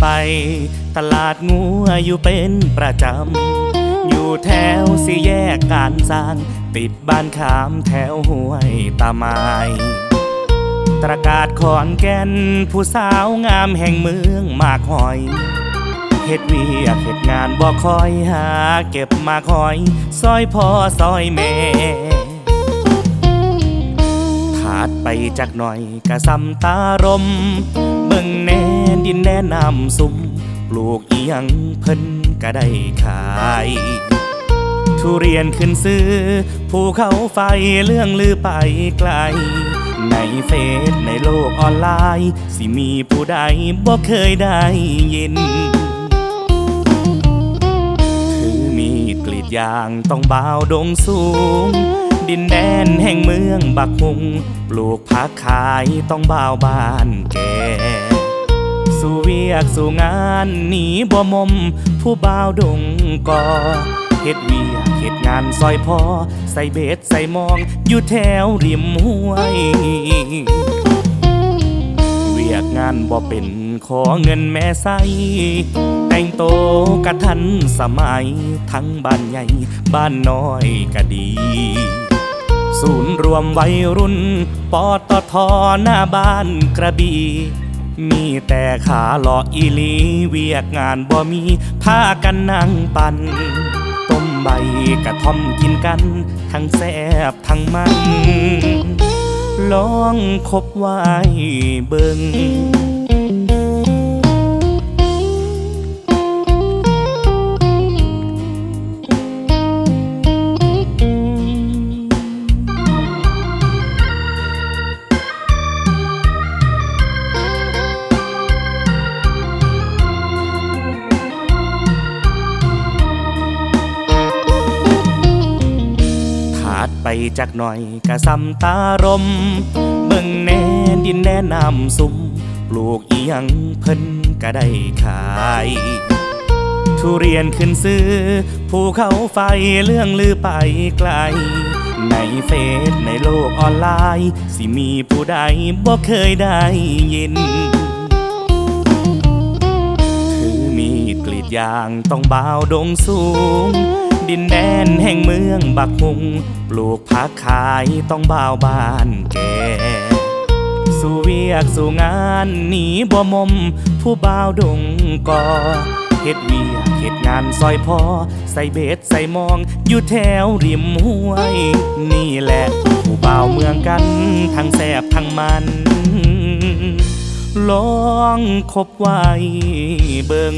ไป ตลาดงัวอยู่เป็นประจำ อยู่แถวสี่แยกการสร้าง ติดบ้านขามแถวห้วยตาไม้ตระกาศขอนแก่น ผู้สาวงามแห่งเมืองมากหอยเฮ็ดเวียกเฮ็ดงานบ่คอยหา เก็บมาคอย ซอยพ่อซอยแม่ถาดไปจากหน่อยกะซ้ำตารมเบิ่งแน ดินแน่น้ำซุ่มปลูกอียังเพิ่นก็ได้ขาย ทุเรียนขึ้นซื้อ ภูเขาไฟเรื่องลือไปไกล ในเฟซในโลกออนไลน์ สิมีผู้ใดบ่เคยได้ยิน ถือมีดกรีดยางต้องบ่าวดงสูง ดินแดนแห่งเมืองบักมุง ปลูกผักขายต้องบ่าวบ้านแก่ สู่เวียกสู่งานหนีบ่มม ผู้บ่าวดงกอเฮ็ดเวียกเฮ็ดงานซอยพอ ใส่เบ็ดใส่มอง อยู่แถวริมห้วย เวียกงานบ่เป็นขอเงินแม่ใสแต่งโตกะทันสมัย ทั้งบ้านใหญ่บ้านน้อยก็ดีศูนย์รวมวัยรุ่นปอตทหน้าบ้านกระบี่ มีแต่ขาหล่ออีลีเวียกงานบ่มีผ้ากันนั่งปัน ต้มใบกระท่อมกินกัน ทั้งแซบทั้งมันลองคบไว้เบิงถ จากหน่อยกะซ้ำตารมเบิ่งแน่ดินแน่น้ำซุ่มปลูกอีหยังเพิ่นก็ได้ขาย ทุเรียนขึ้นซื้อ ภูเขาไฟเรื่องลือไปไกล ในเฟซในโลกออนไลน์ สิมีผู้ใดบ่เคยได้ยินถือมีดกรีดยางต้องบ่าวดงสูง ดินแดนแห่งเมืองบักมุง ปลูกผักขายต้องบ่าวบ้านแก่สู่เวียกสู่งานหนีบ่มม ผู้บ่าวดงกอเฮ็ดเวียกเฮ็ดงานซอยพอ ใส่เบ็ดใส่มอง อยู่แถวริมห้วย นี่แหละผู้บ่าวเมืองกัน ทั้งแสบทั้งมันลองคบไว้เบิง